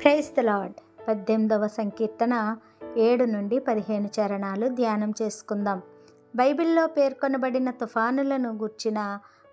Praise the lord పద్దెనిమిదవ సంకీర్తన ఏడు నుండి పదిహేను చరణాలు ధ్యానం చేసుకుందాం. బైబిల్లో పేర్కొనబడిన తుఫానులను గుర్చిన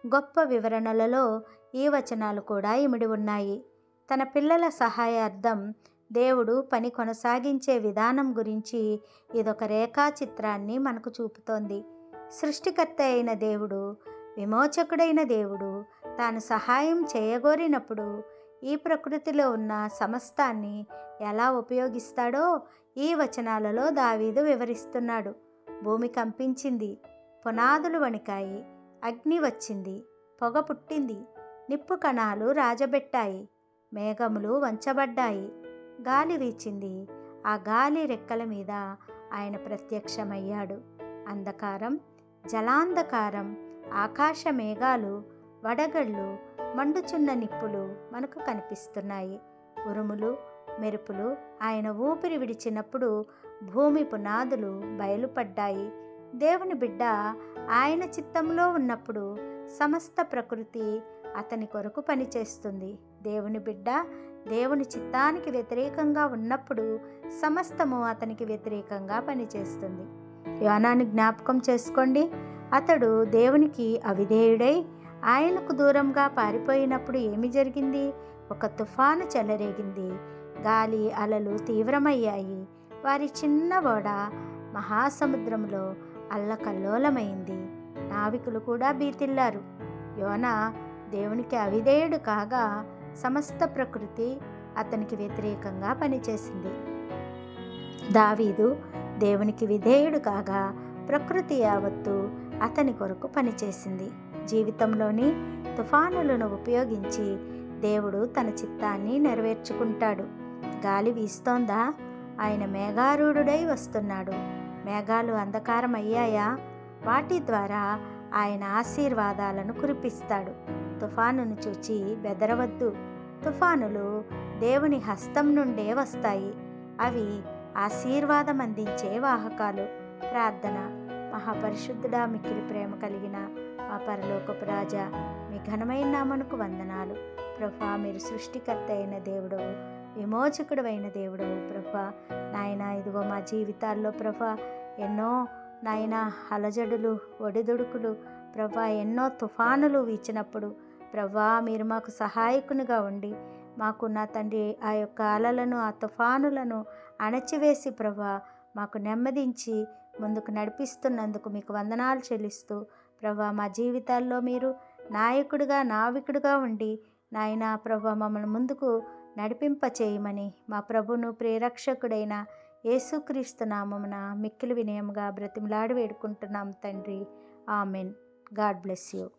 గొప్ప వివరణలలో ఈ వచనాలు కూడా ఇమిడి ఉన్నాయి. తన పిల్లల సహాయార్థం దేవుడు పని కొనసాగించే విధానం గురించి ఇదొక రేఖాచిత్రాన్ని మనకు చూపుతోంది. సృష్టికర్త అయిన దేవుడు విమోచకుడైన దేవుడు తాను సహాయం చేయగోరినప్పుడు ఈ ప్రకృతిలో ఉన్న సమస్తాన్ని ఎలా ఉపయోగిస్తాడో ఈ వచనాలలో దావీదు వివరిస్తున్నాడు. భూమి కంపించింది పునాదులు వణికాయి అగ్ని వచ్చింది పొగ పుట్టింది నిప్పు కణాలు రాజబెట్టాయి మేఘములు వంచబడ్డాయి గాలి వీచింది. ఆ గాలి రెక్కల మీద ఆయన ప్రత్యక్షమయ్యాడు. అంధకారం జలాంధకారం ఆకాశ మేఘాలు వడగళ్ళు మండుచున్న నిప్పులు మనకు కనిపిస్తున్నాయి. ఉరుములు మెరుపులు ఆయన ఊపిరి విడిచినప్పుడు భూమి పునాదులు బయలుపడ్డాయి. దేవుని బిడ్డ ఆయన చిత్తంలో ఉన్నప్పుడు సమస్త ప్రకృతి అతని కొరకు పనిచేస్తుంది. దేవుని బిడ్డ దేవుని చిత్తానికి వ్యతిరేకంగా ఉన్నప్పుడు సమస్తము అతనికి వ్యతిరేకంగా పనిచేస్తుంది. యోనాన్ని జ్ఞాపకం చేసుకోండి. అతడు దేవునికి అవిధేయుడై ఆయనకు దూరంగా పారిపోయినప్పుడు ఏమి జరిగింది? ఒక తుఫాను చెలరేగింది. గాలి అలలు తీవ్రమయ్యాయి. వారి చిన్న ఓడ మహాసముద్రంలో అల్లకల్లోలమైంది. నావికులు కూడా బీతిల్లారు. యోన దేవునికి అవిధేయుడు కాగా సమస్త ప్రకృతి అతనికి వ్యతిరేకంగా పనిచేసింది. దావీదు దేవునికి విధేయుడు కాగా ప్రకృతి యావత్తు అతని కొరకు పనిచేసింది. జీవితంలోని తుఫానులను ఉపయోగించి దేవుడు తన చిత్తాన్ని నెరవేర్చుకుంటాడు. గాలి వీస్తోందా? ఆయన మేఘారూఢుడై వస్తున్నాడు. మేఘాలు అంధకారం అయ్యాయా వాటి ద్వారా ఆయన ఆశీర్వాదాలను కురిపిస్తాడు. తుఫానును చూచి బెదరవద్దు. తుఫానులు దేవుని హస్తం నుండే వస్తాయి. అవి ఆశీర్వాదం అందించే వాహకాలు. ప్రార్థన. మహాపరిశుద్ధుడా మిక్కిలి ప్రేమ కలిగిన మా పరలోకపు రాజా మీ ఘనమైన నామనుకు వందనాలు. ప్రభా మీరు సృష్టికర్త అయిన దేవుడవు విమోచకుడు అయిన దేవుడవు ప్రభా నాయన ఇదిగో మా జీవితాల్లో ప్రభా ఎన్నో నాయన అలజడులు ఒడిదుడుకులు ప్రభా ఎన్నో తుఫానులు వీచినప్పుడు ప్రభా మీరు మాకు సహాయకునిగా ఉండి మాకు నా తండ్రి ఆ యొక్క అలలను ఆ తుఫానులను అణచివేసి ప్రభా మాకు నెమ్మదించి ముందుకు నడిపిస్తున్నందుకు మీకు వందనాలు చెల్లిస్తూ ప్రభా మా జీవితాల్లో మీరు నాయకుడిగా నావికుడిగా ఉండి నాయన ప్రభా మమ్మల్ని ముందుకు నడిపింప చేయమని మా ప్రభును ప్రేరక్షకుడైన యేసుక్రీస్తు నామమున మిక్కిలి వినయముగా బ్రతిమలాడి వేడుకుంటున్నాం తండ్రి. ఆమెన్. God bless you.